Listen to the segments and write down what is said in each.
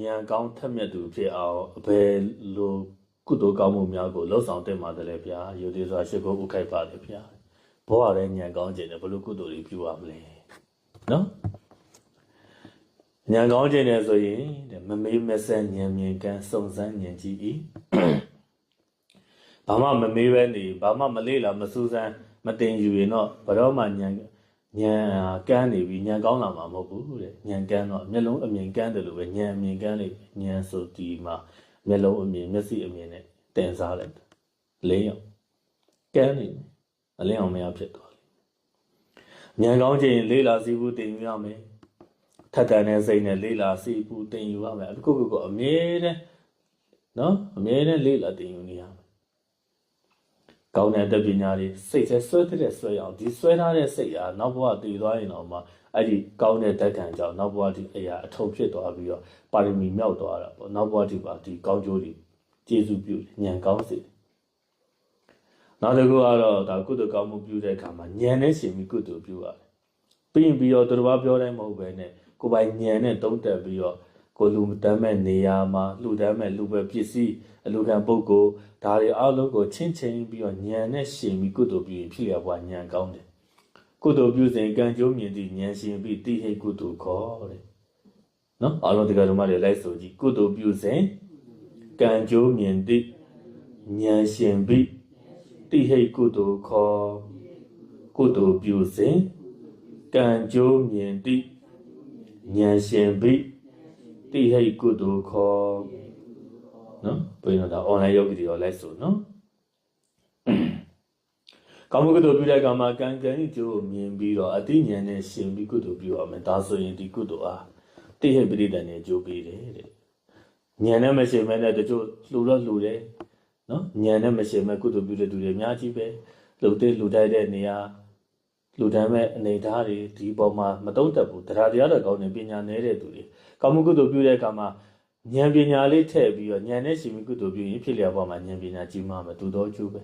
ဉာဏ်ကောင်းထက်မြက်သူဖြစ်အောင်အဘယ်လိုကုသိုလ်ကောင်းမှုများကိုလှုပ်ဆောင်တင်ပါတယ်လဲဗျာယူသေးစွာရှိခိုးဥခိုက်ပါလေဗျာဘောရတဲ့ဉာဏ်ကောင်းခြင်းနဲ့ဘယ်လိုကုသိုလ်တွေပြုရမလဲနော်ဉာဏ်ကောင်းခြင်းနဲ့ဆိုရင်တဲ့မမေးမဆက်ဉာဏ်မြင်ကန်းစုံစမ်းဉာဏ်ကြည့်ဤဘာမှမမေးပဲနေဘာမှမလေးလာမစူးစမ်းမတင်ယူရင်တော့ဘယ်တော့မှဉာဏ် ဉာဏ်ကန်းနေပြီဉာဏ်ကောင်းလာမှာမဟုတ်ဘူးတဲ့ဉာဏ်ကန်းတော့မျက်လုံးအမြင်ကန်းတယ်လို့ပဲဉာဏ်အမြင်ကန်းလိုက်ဉာဏ်ဆိုဒီမှာမျက်လုံးအမြင်မျက်စိအမြင်နဲ့တင်စားလိုက်တယ်လေးအောင်ကန်းနေတယ်အလင်းအောင်မရဖြစ်သွားတယ်ဉာဏ်ကောင်းခြင်းလေးလာစီဘူးတင်ယူရမယ်ထက်တန်တဲ့စိတ်နဲ့လေးလာစီဘူးတင်ယူရမယ်အခုခုကအမြဲတမ်းနော်အမြဲတမ်းလေးလာတင်ယူနေရမယ် ကောင်းတဲ့အတတ်ပညာတွေစိတ်ထဲဆွဲတဲ့ဆွဲရအောင်ဒီဆွဲထားတဲ့စိတ်ဟာနောက်ဘဝတည်သွားရင်တော့မှအဲ့ဒီကောင်းတဲ့ဓာတ်ခံကြောင့်နောက်ဘဝဒီအရာအထုံဖြစ်သွားပြီးတော့ပါရမီမြောက်သွားတာပေါ့နောက်ဘဝဒီပါဒီကောင်းကျိုးတွေကျေစုပြုဉာဏ်ကောင်းစေနောက်တစ်ခုကတော့ဒါကုသိုလ်ကောင်းမှုပြုတဲ့အခါမှာဉာဏ်နဲ့ရှင်ပြီးကုသိုလ်ပြုရတယ်ပြီးရင်ပြီးတော့သူတော်ဘာပြောတိုင်းမဟုတ်ပဲနဲ့ကိုယ်ပိုင်ဉာဏ်နဲ့တုံးတက်ပြီးတော့ ကိုလူတမ်းမဲ့နေရာမှာလူတမ်းမဲ့လူပဲပစ္စည်းအလူခံပုဂ္ဂိုလ်ဒါတွေအလုံးကိုချင်းချင်းပြီးတော့ဉာဏ်နဲ့ရှင်ပြီးကုသိုလ်ပြုရင်ဖြစ်ရဘွားဉာဏ်ကောင်းတယ်ကုသိုလ်ပြုစဉ်ကံကြိုးမြင်သည့်ဉာဏ်ရှင်ပြီးတိဟိတ်ကုသိုလ်ခေါ်တဲ့နော်အလုံးတကယ်လို့မတွေလိုက်ဆိုကြည့်ကုသိုလ်ပြုစဉ်ကံကြိုးမြင်သည့်ဉာဏ်ရှင်ပြီးတိဟိတ်ကုသိုလ်ခေါ်ကုသိုလ်ပြုစဉ်ကံကြိုးမြင်သည့်ဉာဏ်ရှင်ပြီး တိဟိတ်ကုသိုလ်ခေါ်နော်ဘယ်တော့ဒါ online ယောဂီတွေရောလိုက်ဆိုနော်ကောင်းမှုကုသိုလ်ပြုတဲ့အခါမှာကံကံဤကျိုးကိုမြင်ပြီးတော့အတိညာဉ်နဲ့ရှင်ပြီးကုသိုလ်ပြုရမယ်ဒါဆိုရင်ဒီကုသိုလ်အားတိဟိတ်ပရိဒဏ်နဲ့ကျိုးပေးတယ်တဲ့ဉာဏ်နဲ့မရှင်မဲ့တဲ့တချို့လှူတော့လှူတယ်နော်ဉာဏ်နဲ့မရှင်မဲ့ကုသိုလ်ပြုတဲ့သူတွေအများကြီးပဲလှူတဲ့လှူတိုက်တဲ့နေရာ လူတန်းမဲ့အနေဓာတ်တွေဒီပေါ်မှာမတုံ့တက်ဘူးတရားတရားတော်ကောင်းနေပညာနေတဲ့သူတွေကောင်းမှုကုသိုလ်ပြုတဲ့အခါမှာဉာဏ်ပညာလေးထည့်ပြီးတော့ဉာဏ်နဲ့ရှင်ပြီးကုသိုလ်ပြုရင်ဖြစ်လျက်ပေါ်မှာဉာဏ်ပညာကြီးမှမယ်သူတော်ကျိုးပဲ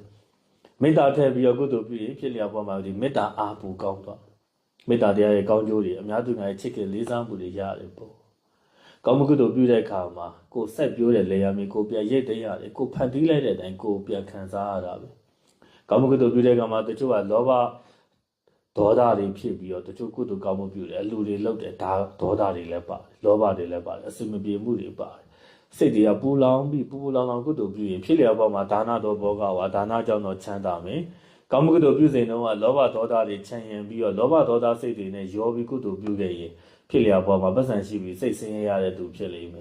မေတ္တာထည့်ပြီးတော့ကုသိုလ်ပြုရင်ဖြစ်လျက်ပေါ်မှာဒီမေတ္တာအားပူကောင်းသွားမေတ္တာတရားရဲ့ကောင်းကျိုးတွေအများသူများရဲ့ချစ်ခင်လေးစားမှုတွေရတယ်ပေါ့ကောင်းမှုကုသိုလ်ပြုတဲ့အခါမှာကိုယ်ဆက်ပြိုးတဲ့လေယာဉ်မျိုးကိုပြန်ရိတ်သိမ်းရတယ်ကိုဖန်တီးလိုက်တဲ့အတိုင်းကိုပြန်ခံစားရတာပဲကောင်းမှုကုသိုလ်ပြုတဲ့အခါမှာတချို့ကလောဘ ဒေါသတွေဖြစ်ပြီးတော့တချို့ကုသိုလ်ကောင်းမှုပြုတယ်အလူတွေလောက်တယ်ဒါဒေါသတွေလည်းပါတယ်လောဘတွေလည်းပါတယ်အစင်မပြေမှုတွေပါတယ်စိတ်တွေကပူလောင်ပြီးပူပူလောင်လောင်ကုသိုလ်ပြုရင်ဖြစ်လျက်ပေါ်မှာဒါနတော်ဘောကဝါဒါနကြောင့်တော့ချမ်းသာမယ်ကောင်းမှုကုသိုလ်ပြုစဉ်တုန်းကလောဘဒေါသတွေချမ်းရင်ပြီးတော့လောဘဒေါသစိတ်တွေနဲ့ရောပြီးကုသိုလ်ပြုခဲ့ရင်ဖြစ်လျက်ပေါ်မှာပတ်စံရှိပြီးစိတ်ဆင်းရဲရတဲ့သူဖြစ်လိမ့်မယ်